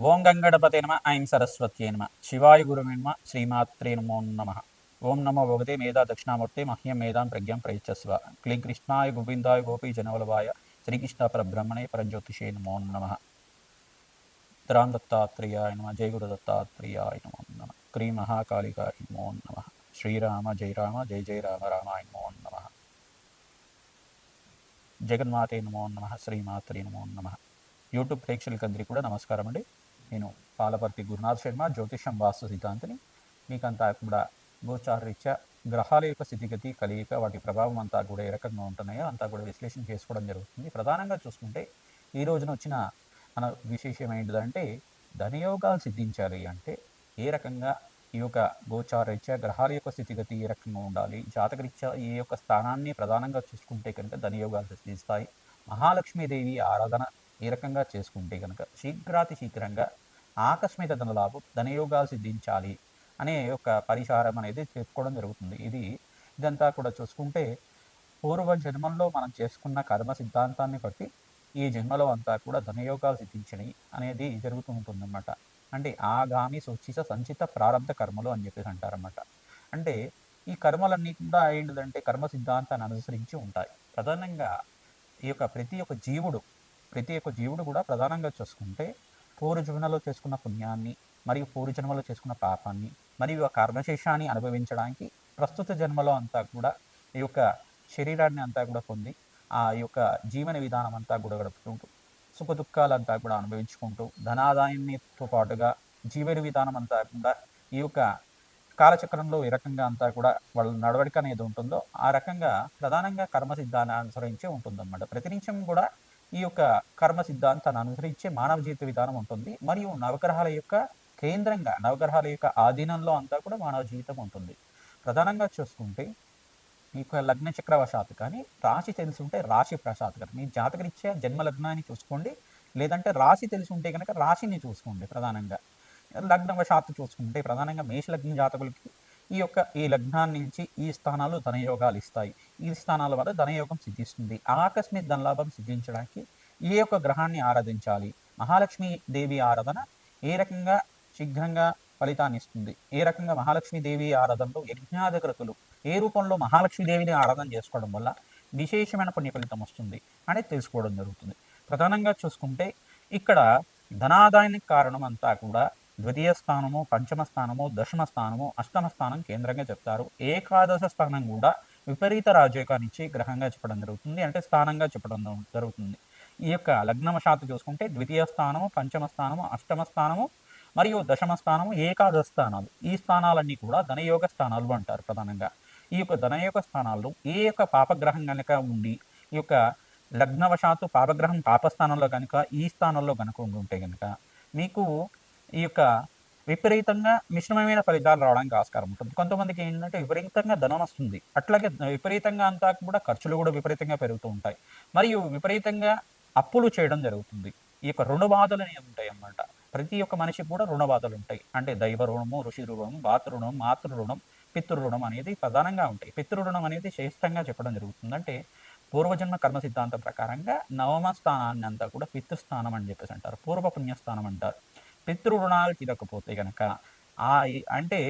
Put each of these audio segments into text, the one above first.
ఓం గంగణపతే నమ ఐం సరస్వత్యే నమ. శివాయ గురువే నమ శ్రీమాత్రే నమో నమ. ఓం నమో భగవతే మేధా దక్షిణామూర్తి మహ్యం మేధాం ప్రజ్ఞం ప్రయచ్చస్వ. క్లీం కృష్ణాయ గోవిందాయ గోపీ జనవలవాయ. శ్రీకృష్ణ పరబ్రహ్మణే పరజ్యోతిషే నమో నమ. రామ్ దత్తాత్రేయాయ నమ జయ గురు దత్తాత్రేయాయ నమో నమ. క్రీ మహాకాళికాయ నమో నమ. శ్రీరామ జయ రామ జయ జయ రామ రామాయ నమో నమ. జగన్మాతే నమో నమ శ్రీమాత్రే నమో నమ. యూట్యూబ్ ప్రేక్షకులందరికీ కూడా నమస్కారం అండి నేను పాలపర్తి గురునాథ్ శర్మ జ్యోతిషం వాస్తు సిద్ధాంతిని. మీకంతా కూడా గోచారరీత్యా గ్రహాల యొక్క స్థితిగతి కలియిక వాటి ప్రభావం అంతా కూడా ఏ రకంగా ఉంటున్నాయో అంతా కూడా విశ్లేషణ చేసుకోవడం జరుగుతుంది. ప్రధానంగా చూసుకుంటే ఈ రోజున వచ్చిన మన విశేషం ఏంటిదంటే ధనయోగాలు సిద్ధించాలి అంటే ఏ రకంగా ఈ యొక్క గోచారరీత్యా గ్రహాల యొక్క స్థితిగతి ఏ రకంగా ఉండాలి జాతకరీత్యా ఈ యొక్క స్థానాన్ని ప్రధానంగా చూసుకుంటే కనుక ధనయోగాలు సిద్ధిస్తాయి. మహాలక్ష్మీదేవి ఆరాధన ఏ రకంగా చేసుకుంటే కనుక శీఘ్రాతి శీఘ్రంగా ఆకస్మిక ధనలాభం ధనయోగాలు సిద్ధించాలి అనే ఒక పరిహారం అనేది చెప్పుకోవడం జరుగుతుంది. ఇది ఇదంతా కూడా చూసుకుంటే పూర్వ జన్మల్లో మనం చేసుకున్న కర్మ సిద్ధాంతాన్ని బట్టి ఈ జన్మలో అంతా కూడా ధనయోగాలు సిద్ధించని అనేది జరుగుతూ ఉంటుందన్నమాట. అంటే ఆగామి సూచిత సంచిత ప్రారంభ కర్మలు అని చెప్పేసి అంటారన్నమాట. అంటే ఈ కర్మలన్నీ కూడా ఏంటిదంటే కర్మ సిద్ధాంతాన్ని అనుసరించి ఉంటాయి. ప్రధానంగా ఈ యొక్క ప్రతి ఒక్క జీవుడు ప్రతి ఒక్క జీవుడు కూడా ప్రధానంగా చూసుకుంటే పూర్వ జన్మలో చేసుకున్న పుణ్యాన్ని మరియు పూర్వ జన్మలో చేసుకున్న పాపాన్ని మరియు ఆ కర్మశేషాన్ని అనుభవించడానికి ప్రస్తుత జన్మలో అంతా కూడా ఈ యొక్క శరీరాన్ని అంతా కూడా పొంది ఆ యొక్క జీవన విధానం అంతా కూడా గడుపుతుంటూ సుఖ దుఃఖాలంతా కూడా అనుభవించుకుంటూ ధనాదాయంతో పాటుగా జీవన విధానం అంతా కూడా ఈ యొక్క కాలచక్రంలో ఏ రకంగా అంతా కూడా వాళ్ళ నడవడిక అనేది ఉంటుందో ఆ రకంగా ప్రధానంగా కర్మ సిద్ధాన్ని అనుసరించే ఉంటుందన్నమాట. ప్రతి నిమిషం కూడా ఈ యొక్క కర్మ సిద్ధాంతాన్ని అనుసరించే మానవ జీవిత విధానం ఉంటుంది. మరియు నవగ్రహాల యొక్క కేంద్రంగా నవగ్రహాల యొక్క ఆధీనంలో అంతా కూడా మానవ జీవితం ఉంటుంది. ప్రధానంగా చూసుకుంటే మీకు లగ్న చక్రవశాత్తు కానీ రాశి తెలిసి ఉంటే రాశి ప్రశాత్ కానీ మీ జాతకరీత్యా జన్మ లగ్నాన్ని చూసుకోండి. లేదంటే రాశి తెలిసి ఉంటే కనుక రాశిని చూసుకోండి ప్రధానంగా. లగ్నవశాత్తు చూసుకుంటే ప్రధానంగా మేష లగ్న జాతకులకి ఈ యొక్క ఈ లగ్నాన్ని నుంచి ఈ స్థానాలు ధనయోగాలు ఇస్తాయి. ఈ స్థానాల వల్ల ధనయోగం సిద్ధిస్తుంది. ఆకస్మిక ధనలాభం సిద్ధించడానికి ఏ యొక్క గ్రహాన్ని ఆరాధించాలి. మహాలక్ష్మి దేవి ఆరాధన ఏ రకంగా శీఘ్రంగా ఫలితాన్ని ఇస్తుంది? ఏ రకంగా మహాలక్ష్మి దేవి ఆరాధనలో యజ్ఞాధికృతులు ఏ రూపంలో మహాలక్ష్మి దేవిని ఆరాధన చేసుకోవడం వల్ల విశేషమైన పుణ్య ఫలితం వస్తుంది అనేది తెలుసుకోవడం జరుగుతుంది. ప్రధానంగా చూసుకుంటే ఇక్కడ ధనాదాయానికి కారణం అంతా కూడా ద్వితీయ స్థానము పంచమ స్థానము దశమ స్థానము అష్టమ స్థానం కేంద్రంగా చెప్తారు. ఏకాదశ స్థానం కూడా విపరీత రాజయోగానిచ్చి గ్రహంగా చెప్పడం జరుగుతుంది. అంటే స్థానంగా చెప్పడం జరుగుతుంది. ఈ యొక్క లగ్నవశాత్తు చూసుకుంటే ద్వితీయ స్థానము పంచమ స్థానము అష్టమ స్థానము మరియు దశమ స్థానము ఏకాదశ స్థానాలు. ఈ స్థానాలన్నీ కూడా ధనయోగ స్థానాలు అంటారు ప్రధానంగా. ఈ యొక్క ధనయోగ స్థానాల్లో ఏ యొక్క పాపగ్రహం కనుక ఉండి ఈ యొక్క లగ్నవశాత్తు పాపగ్రహం పాపస్థానంలో కనుక ఈ స్థానంలో కనుక ఉంటే కనుక మీకు ఈ యొక్క విపరీతంగా మిశ్రమమైన ఫలితాలు రావడానికి ఆస్కారం ఉంటుంది. కొంతమందికి ఏంటంటే విపరీతంగా ధనం వస్తుంది. అట్లాగే విపరీతంగా అంతా కూడా ఖర్చులు కూడా విపరీతంగా పెరుగుతూ ఉంటాయి. మరియు విపరీతంగా అప్పులు చేయడం జరుగుతుంది. ఈ యొక్క రుణ బాధలు అనేవి ఉంటాయి అన్నమాట. ప్రతి ఒక్క మనిషి కూడా రుణ బాధలు ఉంటాయి. అంటే దైవ రుణము ఋషి రుణం మాతృ రుణం మాతృ రుణం పితృరుణం అనేది ప్రధానంగా ఉంటాయి. పితృరుణం అనేది శ్రేష్టంగా చెప్పడం జరుగుతుంది. అంటే పూర్వజన్మ కర్మ సిద్ధాంతం ప్రకారంగా నవమ స్థానాన్ని అంతా కూడా పితృస్థానం అని చెప్పేసి అంటారు. పూర్వ పుణ్యస్థానం అంటారు. పితృ రుణాలు తీరకపోతే కనుక ఆ అంటే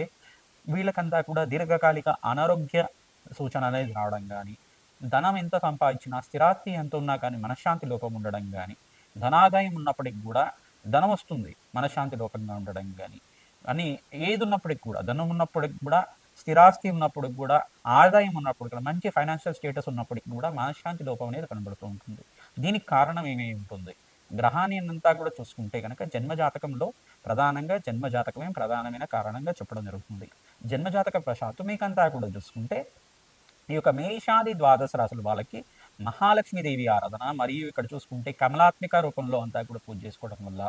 వీళ్ళకంతా కూడా దీర్ఘకాలిక అనారోగ్య సూచన అనేది రావడం కానీ ధనం ఎంత సంపాదించినా స్థిరాస్తి ఎంత ఉన్నా కానీ మనశ్శాంతి లోపం ఉండడం కానీ ధనాదాయం ఉన్నప్పటికి కూడా ధనం వస్తుంది మనశ్శాంతి లోపంగా ఉండడం కానీ అని ఏది ఉన్నప్పటికి కూడా ధనం ఉన్నప్పటికి కూడా స్థిరాస్తి ఉన్నప్పటికి కూడా ఆదాయం ఉన్నప్పుడు కూడా మంచి ఫైనాన్షియల్ స్టేటస్ ఉన్నప్పటికి కూడా మనశ్శాంతి లోపం అనేది కనబడుతూ ఉంటుంది. దీనికి కారణం ఏమై ఉంటుంది? గ్రహాన్ని అంతా కూడా చూసుకుంటే కనుక జన్మజాతకంలో ప్రధానంగా జన్మజాతకమే ప్రధానమైన కారణంగా చెప్పడం జరుగుతుంది. జన్మజాతక ప్రశాత్తు మీకంతా కూడా చూసుకుంటే ఈ యొక్క మేషాది ద్వాదశ రాశుల వాళ్ళకి మహాలక్ష్మీదేవి ఆరాధన మరియు ఇక్కడ చూసుకుంటే కమలాత్మిక రూపంలో అంతా కూడా పూజ చేసుకోవడం వల్ల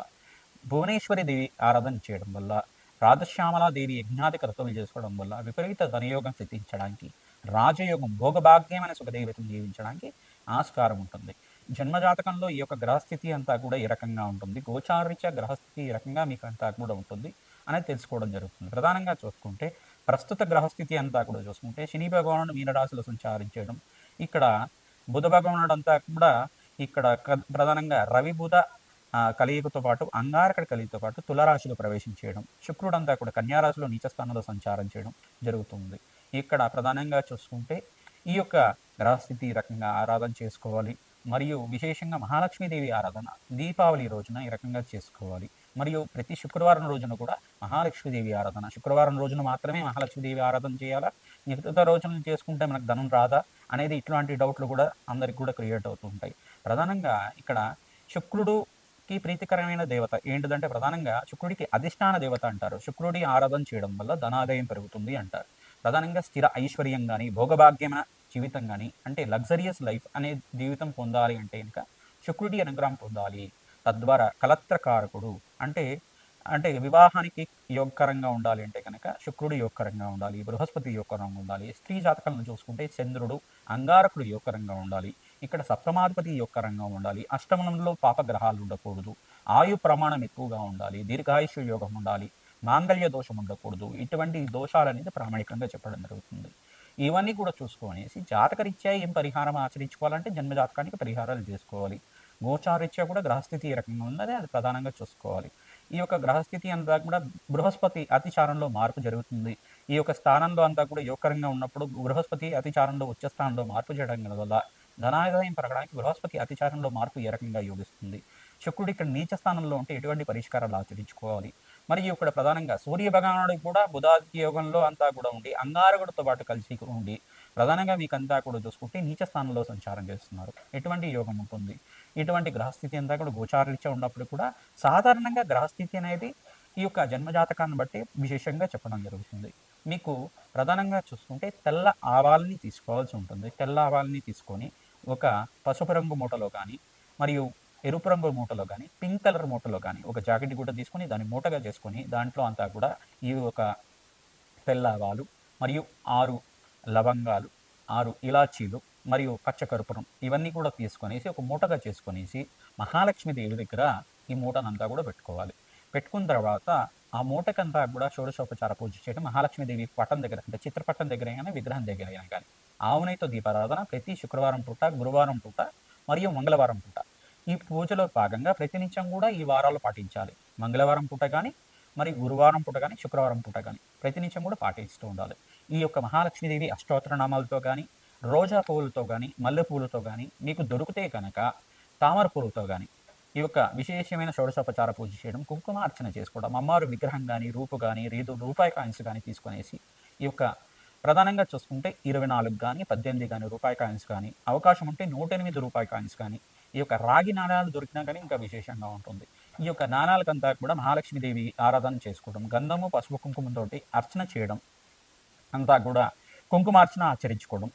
భువనేశ్వరి దేవి ఆరాధన చేయడం వల్ల రాధశ్యామలాదేవి యజ్ఞాది కర్తవ్యం చేసుకోవడం వల్ల విపరీత ధనయోగం సిద్ధించడానికి రాజయోగం భోగభాగ్యమైన సుఖదేవతను జీవించడానికి ఆస్కారం ఉంటుంది. జన్మజాతకంలో ఈ యొక్క గ్రహస్థితి అంతా కూడా ఈ రకంగా ఉంటుంది. గోచారీత్య గ్రహస్థితి ఈ రకంగా మీకు అంతా కూడా ఉంటుంది అనేది తెలుసుకోవడం జరుగుతుంది. ప్రధానంగా చూసుకుంటే ప్రస్తుత గ్రహస్థితి అంతా కూడా చూసుకుంటే శని భగవానుడు మీనరాశిలో సంచారించడం ఇక్కడ బుధ భగవానుడు అంతా కూడా ఇక్కడ ప్రధానంగా రవి బుధ కలియుగతో పాటు అంగారకడ కలియుగతో పాటు తులరాశిలో ప్రవేశించేయడం శుక్రుడు అంతా కూడా కన్యారాశిలో నీచస్థానంలో సంచారం చేయడం జరుగుతుంది. ఇక్కడ ప్రధానంగా చూసుకుంటే ఈ యొక్క గ్రహస్థితి రకంగా ఆరాధన చేసుకోవాలి. మరియు విశేషంగా మహాలక్ష్మీదేవి ఆరాధన దీపావళి రోజున ఈ రకంగా చేసుకోవాలి. మరియు ప్రతి శుక్రవారం రోజున కూడా మహాలక్ష్మీదేవి ఆరాధన. శుక్రవారం రోజున మాత్రమే మహాలక్ష్మీదేవి ఆరాధన చేయాలా? మిగతా రోజున చేసుకుంటే మనకు ధనం రాదా? అనేది ఇట్లాంటి డౌట్లు కూడా అందరికి కూడా క్రియేట్ అవుతూ ఉంటాయి. ప్రధానంగా ఇక్కడ శుక్రుడుకి ప్రీతికరమైన దేవత ఏంటిదంటే ప్రధానంగా శుక్రుడికి అధిష్టాన దేవత అంటారు. శుక్రుడి ఆరాధన చేయడం వల్ల ధనాదాయం పెరుగుతుంది అంటారు. ప్రధానంగా స్థిర ఐశ్వర్యం కానీ భోగభాగ్యమైన జీవితం కానీ అంటే లగ్జరియస్ లైఫ్ అనే జీవితం పొందాలి అంటే ఇంకా శుక్రుడి అనుగ్రహం పొందాలి. తద్వారా కలత్రకారకుడు అంటే అంటే వివాహానికి యోగకరంగా ఉండాలి అంటే కనుక శుక్రుడు యోగకరంగా ఉండాలి బృహస్పతి యోగకరంగా ఉండాలి స్త్రీ జాతకాలను చూసుకుంటే చంద్రుడు అంగారకుడు యోగకరంగా ఉండాలి ఇక్కడ సప్తమాధిపతి యోగకరంగా ఉండాలి అష్టమంలో పాపగ్రహాలు ఉండకూడదు ఆయు ప్రమాణం ఎక్కువగా ఉండాలి దీర్ఘాయుష్య యోగం ఉండాలి మాంగళ్య దోషం ఉండకూడదు ఇటువంటి దోషాలు అనేది ప్రామాణికంగా చెప్పడం జరుగుతుంది. ఇవన్నీ కూడా చూసుకొనేసి జాతకరీత్యా ఏం పరిహారం ఆచరించుకోవాలంటే జన్మ జాతకానికి పరిహారాలు చేసుకోవాలి. గోచారీత్యా కూడా గ్రహస్థితి ఏ రకంగా ఉన్నది అది ప్రధానంగా చూసుకోవాలి. ఈ యొక్క గ్రహస్థితి అంతా కూడా బృహస్పతి అతిచారంలో మార్పు జరుగుతుంది. ఈ యొక్క స్థానంలో అంతా కూడా యోగకరంగా ఉన్నప్పుడు బృహస్పతి అతిచారంలో ఉచ్చ స్థానంలో మార్పు చేయడం వల్ల ధనాదాయం పెరగడానికి బృహస్పతి అతిచారంలో మార్పు ఏ రకంగా యోగిస్తుంది? శుక్రుడు ఇక్కడ నీచ స్థానంలో ఉంటే ఎటువంటి పరిష్కారాలు ఆచరించుకోవాలి? మరియు ఇక్కడ ప్రధానంగా సూర్య భగవానుడు కూడా బుధాదిత్య యోగంలో అంతా కూడా ఉండి అంగారకుడితో పాటు కలిసి ఉండి ప్రధానంగా మీకు అంతా కూడా చూసుకుంటే నీచ స్థానంలో సంచారం చేస్తున్నారు. ఎటువంటి యోగం ఉంటుంది? ఇటువంటి గ్రహస్థితి అంతా కూడా గోచారీత్యా ఉన్నప్పుడు కూడా సాధారణంగా గ్రహస్థితి అనేది ఈ యొక్క జన్మజాతకాన్ని బట్టి విశేషంగా చెప్పడం జరుగుతుంది. మీకు ప్రధానంగా చూసుకుంటే తెల్ల ఆవాల్ని తీసుకోవాల్సి ఉంటుంది. తెల్ల ఆవాల్ని తీసుకొని ఒక పసుపు రంగు మూటలో కానీ మరియు ఎరుపు రంగు మూటలో కానీ పింక్ కలర్ మూటలో కానీ ఒక జాకెట్ కూడా తీసుకొని దాన్ని మూటగా చేసుకొని దాంట్లో అంతా కూడా ఈ ఒక తెల్ల ఆవాలు మరియు ఆరు లవంగాలు ఆరు ఇలాచీలు మరియు పచ్చకర్పూరం ఇవన్నీ కూడా తీసుకొనేసి ఒక మూటగా చేసుకొనేసి మహాలక్ష్మి దేవి దగ్గర ఈ మూటనంతా కూడా పెట్టుకోవాలి. పెట్టుకున్న తర్వాత ఆ మూటకంతా కూడా షోడశోపచార పూజ చేయడం మహాలక్ష్మీదేవి పట్టం దగ్గర అంటే చిత్రపట్టం దగ్గర కానీ విగ్రహం దగ్గర అయినా కానీ ఆవునైతో దీపారాధన ప్రతి శుక్రవారం పూట గురువారం పూట మరియు మంగళవారం పూట. ఈ పూజలో భాగంగా ప్రతినిత్యం కూడా ఈ వారాలు పాటించాలి. మంగళవారం పూట కానీ మరి గురువారం పూట కానీ శుక్రవారం పూట కానీ ప్రతినిత్యం కూడా పాటిస్తూ ఉండాలి. ఈ యొక్క మహాలక్ష్మీదేవి అష్టోత్తర నామాలతో కానీ రోజా పువ్వులతో కానీ మల్లె పువ్వులతో కానీ మీకు దొరికితే కనుక తామర పువ్వులతో కానీ ఈ యొక్క విశేషమైన షోడశోపచార పూజ చేయడం కుంకుమ అర్చన చేసుకోవడం అమ్మవారు విగ్రహం కానీ రూపు కానీ రీదు రూపాయి కాయిన్స్ కానీ తీసుకునేసి ఈ యొక్క ప్రధానంగా చూసుకుంటే ఇరవై నాలుగు కానీ పద్దెనిమిది కానీ రూపాయి కాయిన్స్ కానీ అవకాశం ఉంటే నూట ఎనిమిది రూపాయి కాయిన్స్ కానీ ఈ యొక్క రాగి నాణాలు దొరికినా కానీ ఇంకా విశేషంగా ఉంటుంది. ఈ యొక్క నాణాలకంతా కూడా మహాలక్ష్మీదేవి ఆరాధన చేసుకోవడం గంధము పసుపు కుంకుమతోటి అర్చన చేయడం అంతా కూడా కుంకుమార్చన ఆచరించుకోవడం.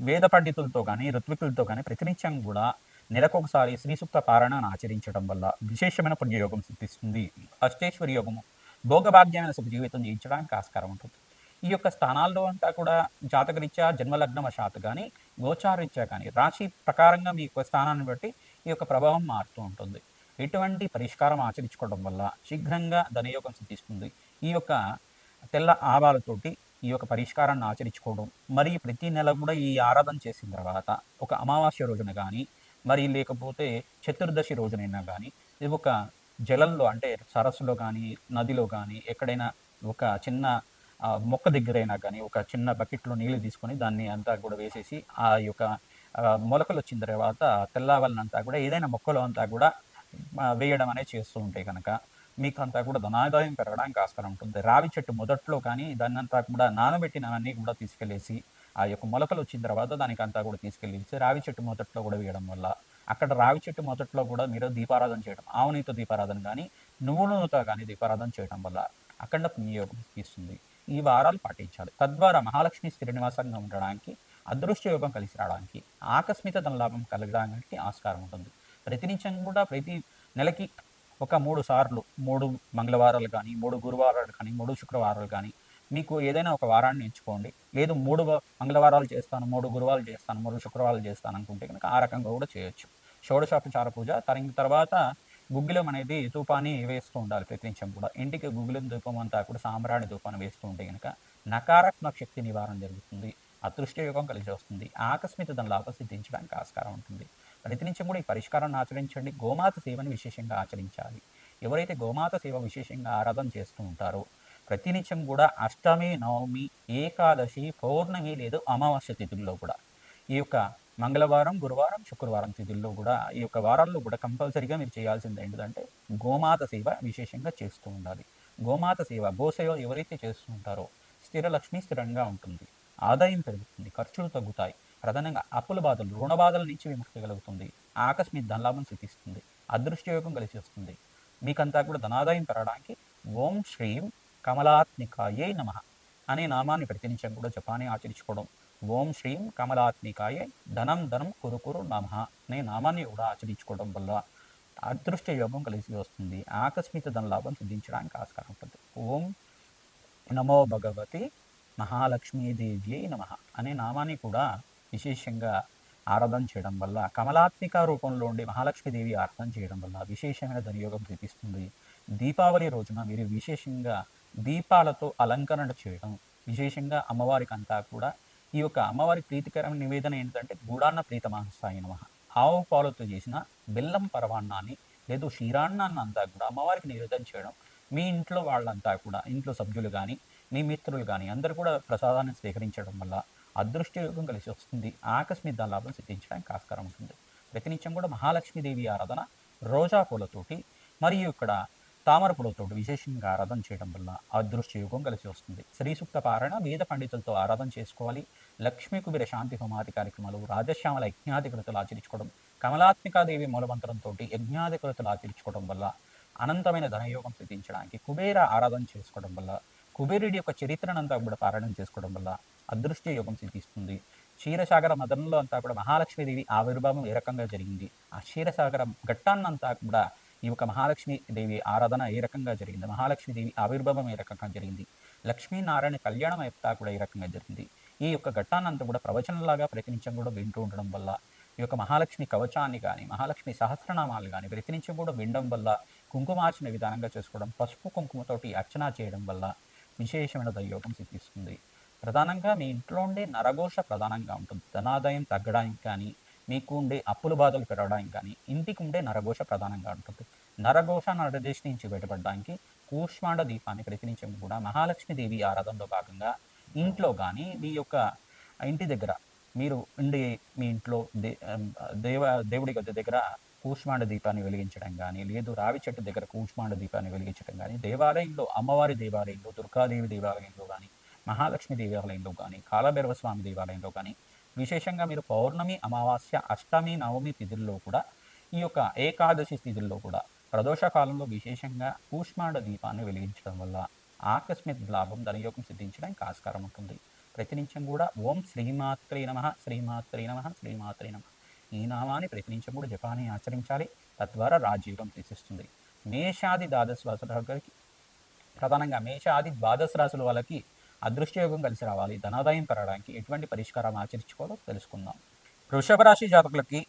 వేద పండితులతో కానీ ఋత్వికులతో కానీ ప్రతినిత్యం కూడా నెలకొకసారి శ్రీసూక్త పారాయణను ఆచరించడం వల్ల విశేషమైన పుణ్యయోగం సిద్ధిస్తుంది. అష్టేశ్వరి యోగము భోగభాగ్యమైన సుఖ జీవితం జీవించడానికి ఆస్కారం ఉంటుంది. ఈ యొక్క స్థానాల్లో అంతా కూడా జాతకరీత్యా జన్మలగ్నవశాత్తు కానీ గోచారీత్యా కానీ రాశి ప్రకారంగా మీ యొక్క స్థానాన్ని బట్టి ఈ యొక్క ప్రభావం మారుతూ ఉంటుంది. ఎటువంటి పరిష్కారం ఆచరించుకోవడం వల్ల శీఘ్రంగా ధనయోగం సిద్ధిస్తుంది. ఈ యొక్క తెల్ల ఆవాలతోటి ఈ యొక్క పరిష్కారాన్ని ఆచరించుకోవడం మరి ప్రతి నెల కూడా ఈ ఆరాధన చేసిన తర్వాత ఒక అమావాస్య రోజున కానీ మరి లేకపోతే చతుర్దశి రోజునైనా కానీ ఇది ఒక జలంలో అంటే సరస్సులో కానీ నదిలో కానీ ఎక్కడైనా ఒక చిన్న మొక్క దగ్గరైనా కానీ ఒక చిన్న బకెట్లో నీళ్ళు తీసుకొని దాన్ని అంతా కూడా వేసేసి ఆ యొక్క మొలకలు వచ్చిన తర్వాత తెల్లవలనంతా కూడా ఏదైనా మొక్కలో అంతా కూడా వేయడం అనేది చేస్తూ ఉంటే కనుక మీకు అంతా కూడా ధనాదాయం పెరగడానికి ఆస్కారం ఉంటుంది. రావి చెట్టు మొదట్లో కానీ దాన్ని అంతా కూడా నానబెట్టినవన్నీ కూడా తీసుకెళ్ళేసి ఆ యొక్క మొలకలు వచ్చిన తర్వాత దానికి అంతా కూడా తీసుకెళ్ళేసి రావి చెట్టు మొదట్లో కూడా వేయడం వల్ల అక్కడ రావి చెట్టు మొదట్లో కూడా మీరు దీపారాధన చేయడం ఆవునితో దీపారాధన కానీ నువ్వు నూనెతో కానీ దీపారాధన చేయడం వల్ల అఖండ పుణ్యయోగం ఇస్తుంది ఈ వారాలు పాటించాలి. తద్వారా మహాలక్ష్మి శ్రీనివాసంగా ఉండడానికి అదృష్ట యోగం కలిసి రావడానికి ఆకస్మిక ధనలాభం కలగడానికి ఆస్కారం ఉంటుంది. ప్రతినిత్యం కూడా ప్రతి నెలకి ఒక మూడు సార్లు మూడు మంగళవారాలు కానీ మూడు గురువారాలు కానీ మూడు శుక్రవారాలు కానీ మీకు ఏదైనా ఒక వారాన్ని ఎంచుకోండి. లేదు మూడు వ- మంగళవారాలు చేస్తాను మూడు గురువాలు చేస్తాను మూడు శుక్రవారాలు చేస్తాను అనుకుంటే కనుక ఆ రకంగా కూడా చేయొచ్చు. షోడశాపచార పూజ తరిగిన తర్వాత గుగ్గిలం అనేది ధూపాన్ని వేస్తూ ఉండాలి ప్రతినిత్యం కూడా. ఇంటికి గుగ్గిలం ధూపం అంతా కూడా సాంబ్రాణి ధూపాన్ని వేస్తూ ఉంటే కనుక నకారాత్మక శక్తి నివారణ జరుగుతుంది అదృష్ట యోగం కలిసి వస్తుంది ఆకస్మిక దాని లాభం సిద్ధించడానికి ఆస్కారం ఉంటుంది. ప్రతినిత్యం కూడా ఈ పరిష్కారాన్ని ఆచరించండి. గోమాత సేవని విశేషంగా ఆచరించాలి. ఎవరైతే గోమాత సేవ విశేషంగా ఆరాధన చేస్తూ ఉంటారో ప్రతినిత్యం కూడా అష్టమి నవమి ఏకాదశి పౌర్ణమి లేదు అమావాస్య తిథుల్లో కూడా ఈ యొక్క మంగళవారం గురువారం శుక్రవారం తిథుల్లో కూడా ఈ యొక్క వారాల్లో కూడా కంపల్సరీగా మీరు చేయాల్సింది ఏంటంటే గోమాత సేవ విశేషంగా చేస్తూ ఉండాలి. గోమాత సేవ గోసేవ ఎవరైతే చేస్తూ ఉంటారో స్థిర లక్ష్మి స్థిరంగా ఉంటుంది. ఆదాయం పెరుగుతుంది ఖర్చులు తగ్గుతాయి. ప్రధానంగా అప్పుల బాధలు రుణ బాధల నుంచి విముక్తి కలుగుతుంది. ఆకస్మిక ధనలాభం సిద్ధిస్తుంది అదృష్టయోగం కలిసి వస్తుంది. మీకంతా కూడా ధనాదాయం పెరగడానికి ఓం శ్రీం కమలాత్మికాయే నమ అనే నామాన్ని ప్రతినిత్యం కూడా జపాన్ని ఆచరించుకోవడం ఓం శ్రీం కమలాత్మికాయే ధనం ధనం కురుకురు నమ అనే నామాన్ని కూడా ఆచరించుకోవడం వల్ల అదృష్ట యోగం కలిసి వస్తుంది. ఆకస్మిక ధనలాభం సిద్ధించడానికి ఆస్కారం ఉంటుంది. ఓం నమో భగవతి మహాలక్ష్మీదేవి నమ అనే నామాన్ని కూడా విశేషంగా ఆరాధన చేయడం వల్ల కమలాత్మిక రూపంలో ఉండి మహాలక్ష్మీదేవి ఆరాధన చేయడం వల్ల విశేషమైన ధనయోగం సిద్ధిస్తుంది. దీపావళి రోజున మీరు విశేషంగా దీపాలతో అలంకరణ చేయడం విశేషంగా అమ్మవారికి అంతా కూడా ఈ యొక్క అమ్మవారి ప్రీతికరమైన నివేదన ఏంటంటే గూడాన్న ప్రీతమాంసాయి నమ. ఆవు పాలతో చేసిన బెల్లం పరవాన్నాన్ని లేదు క్షీరాన్నాన్ని అంతా కూడా అమ్మవారికి నివేదన చేయడం మీ ఇంట్లో వాళ్ళంతా కూడా ఇంట్లో సభ్యులు కానీ మీ మిత్రులు కానీ అందరూ కూడా ప్రసాదాన్ని స్వీకరించడం వల్ల అదృష్టయోగం కలిసి వస్తుంది. ఆకస్మిక లాభం సిద్ధించడానికి ఆస్కారం ఉంటుంది. ప్రతినిత్యం కూడా మహాలక్ష్మీదేవి ఆరాధన రోజా పూలతోటి మరియు ఇక్కడ తామర విశేషంగా ఆరాధన చేయడం వల్ల అదృష్ట యుగం కలిసి వస్తుంది. శ్రీసూక్త పారాయణ వేద పండితులతో ఆరాధన చేసుకోవాలి. లక్ష్మీ కుబీర శాంతి హోమాది కార్యక్రమాలు రాజశ్యామల యజ్ఞాధికృతలు ఆచరించుకోవడం కమలాత్మికాదేవి మూలమంత్రంతో యజ్ఞాధికృతులు ఆచరించుకోవడం వల్ల అనంతమైన ధనయోగం సిద్ధించడానికి కుబేర ఆరాధన చేసుకోవడం వల్ల కుబేరుడి యొక్క చరిత్రనంతా కూడా పారాయణం చేసుకోవడం వల్ల అదృష్ట యోగం సిద్ధిస్తుంది. క్షీరసాగర మదనంలో అంతా కూడా మహాలక్ష్మీదేవి ఆవిర్భావం ఏ రకంగా జరిగింది? ఆ క్షీరసాగర ఘట్టాన్నంతా కూడా ఈ యొక్క మహాలక్ష్మీదేవి ఆరాధన ఏ రకంగా జరిగింది? మహాలక్ష్మీదేవి ఆవిర్భావం ఏ రకంగా జరిగింది? లక్ష్మీనారాయణ కళ్యాణం ఎప్తా కూడా ఏ రకంగా జరిగింది? ఈ యొక్క ఘట్టానంతా కూడా ప్రవచనంలాగా ప్రతినిత్యం కూడా వింటూ ఉండడం వల్ల ఈ యొక్క మహాలక్ష్మి కవచాన్ని కానీ మహాలక్ష్మి సహస్రనామాలు కానీ ప్రతినిత్యం కూడా వినడం వల్ల కుంకుమార్చన విధానంగా చేసుకోవడం పసుపు కుంకుమతోటి అర్చన చేయడం వల్ల విశేషమైన దయోగం సిద్ధిస్తుంది. ప్రధానంగా మీ ఇంట్లో ఉండే నరఘోష ప్రధానంగా ఉంటుంది. ధనాదాయం తగ్గడానికి కానీ మీకు ఉండే అప్పుల బాధలు పెరగడానికి కానీ ఇంటికి ఉండే నరఘోష ప్రధానంగా ఉంటుంది. నరఘోష నరదేశ్ నుంచి బయటపడడానికి కూష్మాండ దీపాన్ని ప్రతినిత్యం కూడా మహాలక్ష్మీదేవి ఆరాధనలో భాగంగా ఇంట్లో కానీ మీ యొక్క ఇంటి దగ్గర మీరు ఉండే మీ ఇంట్లో దే దేవ దేవుడి గది దగ్గర కూష్మాండ దీపాన్ని వెలిగించడం కానీ లేదు రావి చెట్టు దగ్గర కూష్మాండ దీపాన్ని వెలిగించడం కానీ దేవాలయంలో అమ్మవారి దేవాలయంలో దుర్గాదేవి దేవాలయంలో కానీ మహాలక్ష్మి దేవాలయంలో కానీ కాలభైరవ స్వామి దేవాలయంలో కానీ విశేషంగా మీరు పౌర్ణమి అమావాస్య అష్టమి నవమి తిథుల్లో కూడా ఈ యొక్క ఏకాదశి తిథుల్లో కూడా ప్రదోష కాలంలో విశేషంగా కూష్మాండ దీపాన్ని వెలిగించడం వల్ల ఆకస్మిక లాభం ధనయోగం సిద్ధించడానికి ఆస్కారం ఉంటుంది. ప్రతినిత్యం కూడా ఓం శ్రీమాత్రే నమ శ్రీమాత్రే నమ శ్రీమాత్రే నమ. ఈ నామాన్ని ప్రతినిత్యం కూడా జపాన్ని ఆచరించాలి. తద్వారా రాజయోగం తీసిస్తుంది. మేషాది ద్వాదశ రాశులకి ప్రధానంగా మేషాది ద్వాదశ రాశుల వాళ్ళకి అదృష్టయోగం కలిసి రావాలి. ధనాదాయం పెరగడానికి ఎటువంటి పరిష్కారం ఆచరించుకోవాలో తెలుసుకుందాం. వృషభ రాశి జాతకులకి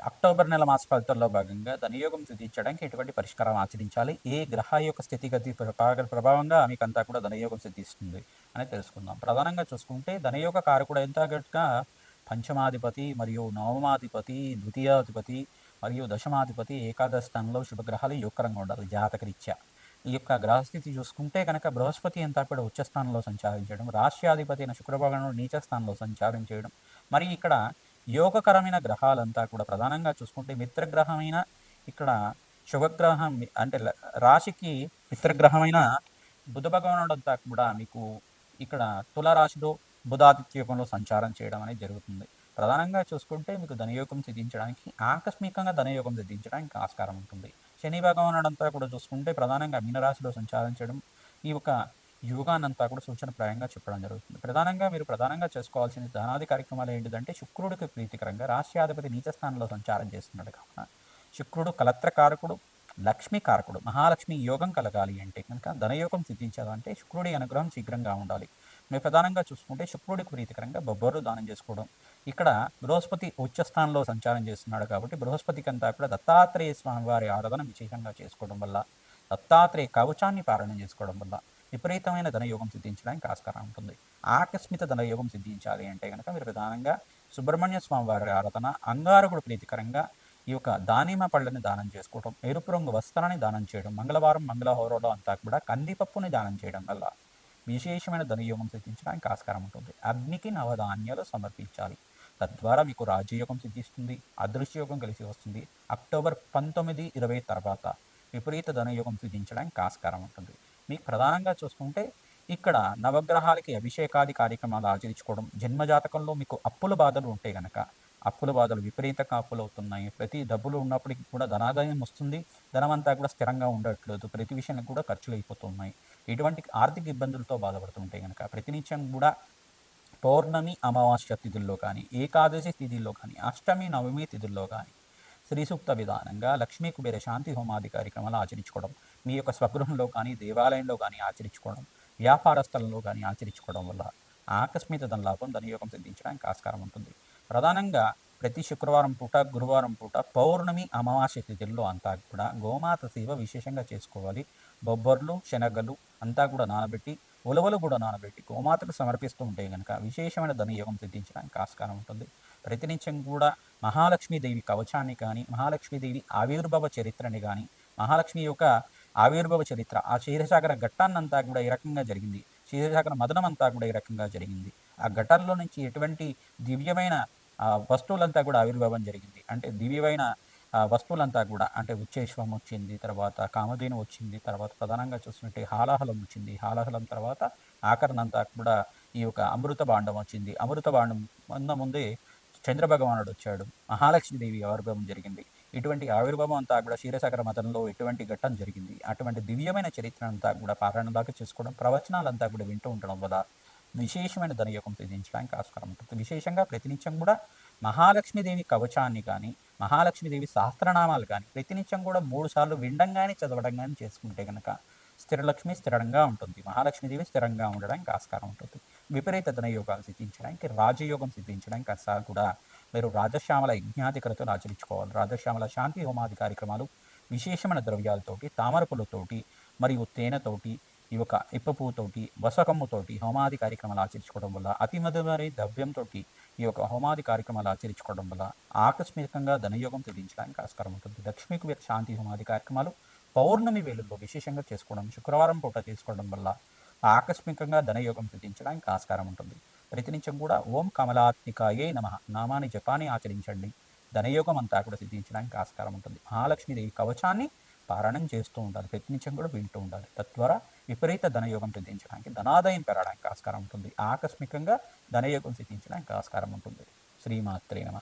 అక్టోబర్ నెల మాస ఫలితాల్లో భాగంగా ధనయోగం సిద్ధించడానికి ఎటువంటి పరిష్కారం ఆచరించాలి? ఏ గ్రహ యొక్క స్థితిగతి ప్రభావంగా మీకంతా కూడా ధనయోగం సిద్ధిస్తుంది అని తెలుసుకుందాం. ప్రధానంగా చూసుకుంటే ధనయోగ కారకుడు ఎంత పంచమాధిపతి మరియు నవమాధిపతి ద్వితీయాధిపతి మరియు దశమాధిపతి ఏకాదశ స్థానంలో శుభగ్రహాలు యోగకరంగా ఉండాలి జాతకరీత్యా. ఈ యొక్క గ్రహస్థితి చూసుకుంటే కనుక బృహస్పతి అంతా కూడా ఉచ్చ స్థానంలో సంచారించడం రాష్ట్రాధిపతి అయిన శుక్రభగవానుడు నీచ స్థానంలో సంచారం చేయడం మరి ఇక్కడ యోగకరమైన గ్రహాలంతా కూడా ప్రధానంగా చూసుకుంటే మిత్రగ్రహమైన ఇక్కడ శుభగ్రహం అంటే రాశికి మిత్రగ్రహమైన బుధ భగవానుడు అంతా కూడా మీకు ఇక్కడ తులారాశిలో బుధాదిత్యయోగంలో సంచారం చేయడం అనేది జరుగుతుంది. ప్రధానంగా చూసుకుంటే మీకు ధనయోగం సిద్ధించడానికి ఆకస్మికంగా ధనయోగం సిద్ధించడానికి ఆస్కారం ఉంటుంది. శని భగవానుడు కూడా చూసుకుంటే ప్రధానంగా మీనరాశిలో సంచారించడం ఈ యొక్క యోగానంతా కూడా సూచనప్రాయంగా చెప్పడం జరుగుతుంది. ప్రధానంగా మీరు ప్రధానంగా చేసుకోవాల్సిన ధనాది కార్యక్రమాలు ఏంటిదంటే శుక్రుడికి ప్రీతికరంగా రాష్ట్రాధిపతి నీచ స్థానంలో సంచారం చేస్తున్నాడు కావున. శుక్రుడు కలత్రకారకుడు లక్ష్మీ కారకుడు మహాలక్ష్మి యోగం కలగాలి అంటే కనుక ధనయోగం సిద్ధించాలంటే శుక్రుడి అనుగ్రహం శీఘ్రంగా ఉండాలి. మీరు ప్రధానంగా చూసుకుంటే శుక్రుడికి ప్రీతికరంగా బొబ్బర్లు దానం చేసుకోవడం. ఇక్కడ బృహస్పతి ఉచ్చస్థానంలో సంచారం చేస్తున్నాడు కాబట్టి బృహస్పతికి అంతా కూడా దత్తాత్రేయ స్వామి వారి ఆరాధన విశేషంగా చేసుకోవడం వల్ల దత్తాత్రేయ కవచాన్ని పారాయణం చేసుకోవడం వల్ల విపరీతమైన ధనయోగం సిద్ధించడానికి ఆస్కారం ఉంటుంది. ఆకస్మిక ధనయోగం సిద్ధించాలి అంటే కనుక మీరు ప్రధానంగా సుబ్రహ్మణ్య స్వామి వారి ఆరాధన అంగారకుడు ప్రీతికరంగా ఈ యొక్క దానిమ్మ పళ్ళని దానం చేసుకోవడం ఎరుపు రంగు వస్త్రాన్ని దానం చేయడం మంగళవారం మంగళహోరంలో అంతా కూడా కందిపప్పుని దానం చేయడం వల్ల విశేషమైన ధనయోగం సిద్ధించడానికి ఆస్కారం ఉంటుంది. అగ్నికి నవధాన్యాలు సమర్పించాలి. తద్వారా మీకు రాజయోగం సిద్ధిస్తుంది అదృశ్యయోగం కలిసి వస్తుంది. అక్టోబర్ పంతొమ్మిది ఇరవై తర్వాత విపరీత ధనయోగం సిద్ధించడానికి ఆస్కారం ఉంటుంది. మీకు ప్రధానంగా చూసుకుంటే ఇక్కడ నవగ్రహాలకి అభిషేకాది కార్యక్రమాలు ఆచరించుకోవడం జన్మజాతకంలో మీకు అప్పుల బాధలు ఉంటే గనక అప్పుల బాధలు విపరీతంగా అప్పులు అవుతున్నాయి ప్రతి డబ్బులు ఉన్నప్పటికీ కూడా ధనాదాయం వస్తుంది. ధనమంతా కూడా స్థిరంగా ఉండట్లేదు. ప్రతి విషయానికి కూడా ఖర్చులు అయిపోతున్నాయి ఇటువంటి ఆర్థిక ఇబ్బందులతో బాధపడుతుంటే కనుక ప్రతినిత్యం కూడా పౌర్ణమి అమావాస్య తిథుల్లో కానీ ఏకాదశి తిథుల్లో కానీ అష్టమి నవమి తిథుల్లో కానీ శ్రీ సూక్త విధానంగా లక్ష్మీ కుబేర శాంతి హోమాది కార్యక్రమాలు ఆచరించుకోవడం మీ యొక్క స్వగృహంలో కానీ దేవాలయంలో కానీ ఆచరించుకోవడం వ్యాపార స్థలంలో కానీ ఆచరించుకోవడం వల్ల ఆకస్మిక ధనలాభం ధనయోగం సిద్ధించడానికి ఆస్కారం ఉంటుంది. ప్రధానంగా ప్రతి శుక్రవారం పూట గురువారం పూట పౌర్ణమి అమావాస్య తిథుల్లో అంతా కూడా గోమాత సేవ విశేషంగా చేసుకోవాలి. బొబ్బర్లు శనగలు అంతా కూడా నానబెట్టి ఉలవలు కూడా నానబెట్టి గోమాతకు సమర్పిస్తూ ఉంటే కనుక విశేషమైన ధనయోగం సిద్ధించడానికి ఆస్కారం ఉంటుంది. ప్రతినిత్యం కూడా మహాలక్ష్మీదేవి కవచాన్ని కానీ మహాలక్ష్మీదేవి ఆవిర్భవ చరిత్రని కానీ మహాలక్ష్మి యొక్క ఆవిర్భవ చరిత్ర ఆ క్షీరసాగర ఘట్టాన్నంతా కూడా ఈ రకంగా జరిగింది. క్షీరసాగర మదనం అంతా కూడా ఈ రకంగా జరిగింది. ఆ ఘటనలో నుంచి ఎటువంటి దివ్యమైన వస్తువులంతా కూడా ఆవిర్భావం జరిగింది. అంటే దివ్యమైన వస్తువులంతా కూడా అంటే ఉచ్చేశ్వం వచ్చింది తర్వాత కామధేను వచ్చింది తర్వాత ప్రధానంగా చూస్తుంటే హాలాహలం వచ్చింది. హాలాహలం తర్వాత ఆకరణంతా కూడా ఈ యొక్క అమృత భాండం వచ్చింది. అమృత భాండం అన్న ముందే చంద్రభగవానుడు వచ్చాడు. మహాలక్ష్మీదేవి ఆవిర్భావం జరిగింది. ఇటువంటి ఆవిర్భావం అంతా కూడా క్షీరసాగర మతంలో ఎటువంటి ఘట్టం జరిగింది? అటువంటి దివ్యమైన చరిత్ర అంతా కూడా పారాయణ దాకా చేసుకోవడం ప్రవచనాలంతా కూడా వింటూ ఉండడం వల్ల విశేషమైన ధనయోగం సిద్ధించడానికి ఆస్కారం ఉంటుంది. విశేషంగా ప్రతినిత్యం కూడా మహాలక్ష్మీదేవి కవచాన్ని కానీ మహాలక్ష్మీదేవి సహస్రనామాలు కానీ ప్రతినిత్యం కూడా మూడు సార్లు విండంగానే చదవడం కానీ చేసుకుంటే కనుక స్థిరలక్ష్మి స్థిరంగా ఉంటుంది. మహాలక్ష్మీదేవి స్థిరంగా ఉండడానికి ఆస్కారం ఉంటుంది. విపరీత ధనయోగాలు సిద్ధించడానికి రాజయోగం సిద్ధించడానికి అసలు కూడా మీరు రాజశ్యామల యజ్ఞాధికరతో ఆచరించుకోవాలి రాజశ్యామల శాంతి హోమాది కార్యక్రమాలు విశేషమైన ద్రవ్యాలతోటి తామరపులతోటి మరియు తేనెతోటి ఈ యొక్క ఇప్పపుతోటి బసకమ్ముతోటి హోమాది కార్యక్రమాలు ఆచరించుకోవడం వల్ల అతి మధుమరి ద్రవ్యంతో ఈ యొక్క హోమాది కార్యక్రమాలు ఆచరించుకోవడం వల్ల ఆకస్మికంగా ధనయోగం తెదించడానికి ఆస్కారం ఉంటుంది. లక్ష్మీకి శాంతి హోమాది కార్యక్రమాలు పౌర్ణమి వేళల్లో విశేషంగా చేసుకోవడం శుక్రవారం పూట చేసుకోవడం వల్ల ఆకస్మికంగా ధనయోగం సిద్ధించడానికి ఆస్కారం ఉంటుంది. ప్రతినిత్యం కూడా ఓం కమలాత్మికాయే నమ. నామాన్ని జపాన్ని ఆచరించండి. ధనయోగం అంతా కూడా సిద్ధించడానికి ఆస్కారం ఉంటుంది. మహాలక్ష్మీదేవి కవచాన్ని పారాయణం చేస్తూ ఉండాలి. ప్రతినిత్యం కూడా వింటూ ఉండాలి. తద్వారా విపరీత ధనయోగం సిద్ధించడానికి ధనాదాయం పెరగడానికి ఆస్కారం ఉంటుంది. ఆకస్మికంగా ధనయోగం సిద్ధించడానికి ఆస్కారం ఉంటుంది. శ్రీమాత్రే నమ.